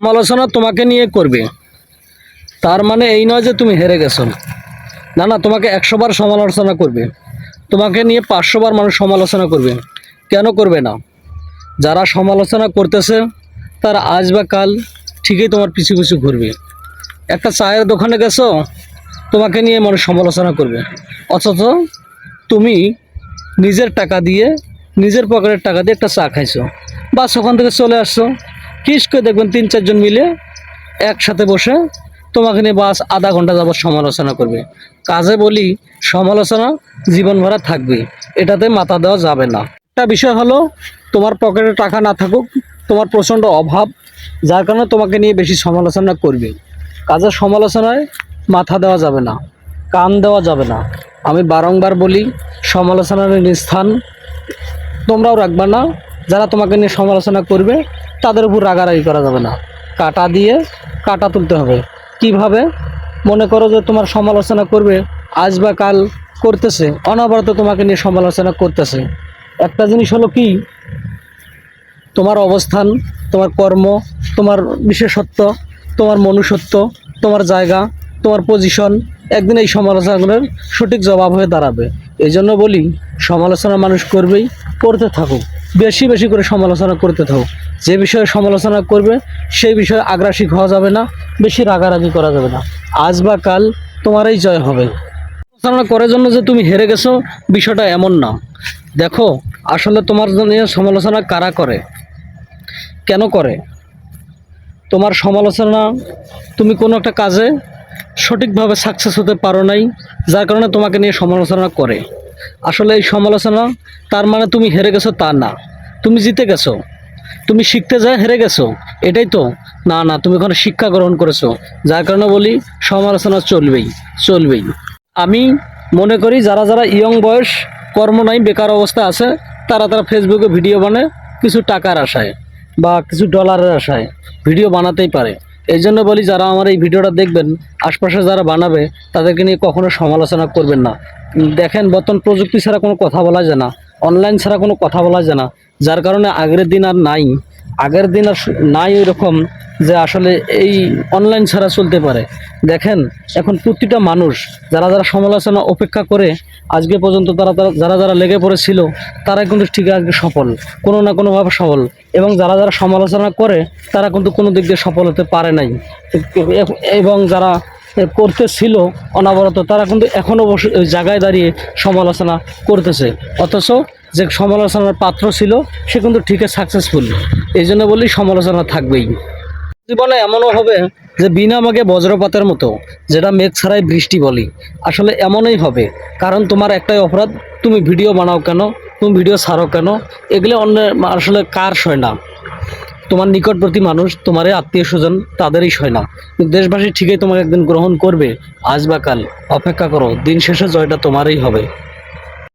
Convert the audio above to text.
সমালোচনা তোমাকে নিয়ে করবে। তার মানে এই নয় যে তুমি হেরে গেছো। না না, তোমাকে একশো বার সমালোচনা করবে। তোমাকে নিয়ে পাঁচশো বার মানুষ সমালোচনা করবে। কেন করবে না? যারা সমালোচনা করতেছে, তারা আজ বা কাল ঠিকই তোমার পিছু পিছু ঘুরবে। একটা চায়ের দোকানে গেছো, তোমাকে নিয়ে মানুষ সমালোচনা করবে। অথচ তুমি নিজের টাকা দিয়ে, নিজের পকেটের টাকা দিয়ে একটা চা খাইছো। বাস, ওখান থেকে চলে আসছো। কিস করে দেখবেন তিন, চারজন মিলে একসাথে বসে তোমাকে নিয়ে বাস আধা ঘণ্টা যাবত সমালোচনা করবে। কাজে বলি, সমালোচনা জীবন ভরা থাকবে এটাতে মাথা দেওয়া যাবে না। একটা বিষয় হলো, তোমার পকেটে টাকা না থাকুক, তোমার প্রচণ্ড অভাব, যার কারণে তোমাকে নিয়ে বেশি সমালোচনা করবে। কাজের সমালোচনায় মাথা দেওয়া যাবে না, কান দেওয়া যাবে না। আমি বারংবার বলি, সমালোচনার স্থান তোমরাও রাখবে না যারা তোমাকে নিয়ে সমালোচনা করবে, তাদের উপর রাগারাগি করা যাবে না। কাটা দিয়ে কাটা তুলতে হবে। কীভাবে? মনে করো যে তোমার সমালোচনা করবে, আজ বা কাল করতেছে, অনবরত তোমাকে নিয়ে সমালোচনা করতেছে। একটা জিনিস হলো কি? তোমার অবস্থান, তোমার কর্ম, তোমার বিশেষত্ব, তোমার মনুষ্যত্ব, তোমার জায়গা, তোমার পজিশন একদিন এই সমালোচনাগুলোর সঠিক জবাব হয়ে দাঁড়াবে। এই জন্য বলি, সমালোচনা মানুষ করবেই, করতে থাকুক। বেশি বেশি করে সমালোচনা করতে থাকো। যে বিষয়ে সমালোচনা করবে, সেই বিষয়ে আগ্রাসী হওয়া যাবে না, বেশি রাগারাগি করা যাবে না। আজ বা কাল তোমারই জয় হবে। সমালোচনা করার জন্য যে তুমি হেরে গেছো, বিষয়টা এমন না। দেখো, আসলে তোমার জন্য সমালোচনা কারা করে? কেন করে? তোমার সমালোচনা তুমি কোনো একটা কাজে সঠিকভাবে সাকসেস হতে পারো নাই, যার কারণে তোমাকে নিয়ে সমালোচনা করে। আসলে এই সমালোচনা, তার মানে তুমি হেরে গেছো তা না। তুমি জিতে গেছো। তুমি শিখতে যায় হেরে গেছো। এটাই তো। না না, তুমি ওখানে শিক্ষা গ্রহণ করেছ। যার কারণে বলি, সমালোচনা চলবেই চলবেই। আমি মনে করি, যারা যারা ইয়ং বয়স, কর্ম নাই, বেকার অবস্থা আছে, তারা তারা ফেসবুকে ভিডিও বানায়, কিছু টাকার আশায় বা কিছু ডলারের আশায় ভিডিও বানাতেই পারে। এই জন্য বলি যারা আমার এই ভিডিওটা দেখবেন, আশপাশে যারা বানাবে, তাদেরকে নিয়ে কখনো সমালোচনা করবেন না। দেখেন, বর্তমান প্রযুক্তি ছাড়া কোনো কথা বলা যায় না। অনলাইন ছাড়া কোনো কথা বলা যায় না। যার কারণে আগের দিন আর নাই। আগের দিন আর নাই ওই রকম যে আসলে এই অনলাইন ছাড়া চলতে পারে। দেখেন, এখন প্রতিটা মানুষ, যারা যারা সমালোচনা অপেক্ষা করে, আজকে পর্যন্ত তারা তারা, যারা যারা লেগে পড়েছিল, তারা কিন্তু ঠিক আজকে সফল, কোনো না কোনোভাবে সফল। এবং যারা যারা সমালোচনা করে, তারা কিন্তু কোনো দিক দিয়ে সফল হতে পারে নাই। এবং যারা করতেছিল অনাবরত, তারা কিন্তু এখনও বসে ওই জায়গায় দাঁড়িয়ে সমালোচনা করতেছে। অথচ যে সমালোচনার পাত্র ছিল, সে কিন্তু ঠিকই সাকসেসফুল এই জন্য বলি সমালোচনা থাকবেই। জীবনে এমনও হবে যে বিনা মাগে বজ্রপাতের মতো, যেটা মেঘ ছাড়াই বৃষ্টি বলি। আসলে এমনই হবে। কারণ তোমার একটাই অপরাধ, তুমি ভিডিও বানাও কেন, তুমি ভিডিও ছাড়ো কেন, এগুলো অন্য আসলে কার সয় না। তোমার নিকটবর্তী মানুষ তোমার আত্মীয় স্বজন, তাদেরই সয় না দেশবাসী ঠিকই তোমাকে একদিন গ্রহণ করবে, আজ বা কাল। অপেক্ষা করো, দিন শেষে জয়টা তোমারই হবে।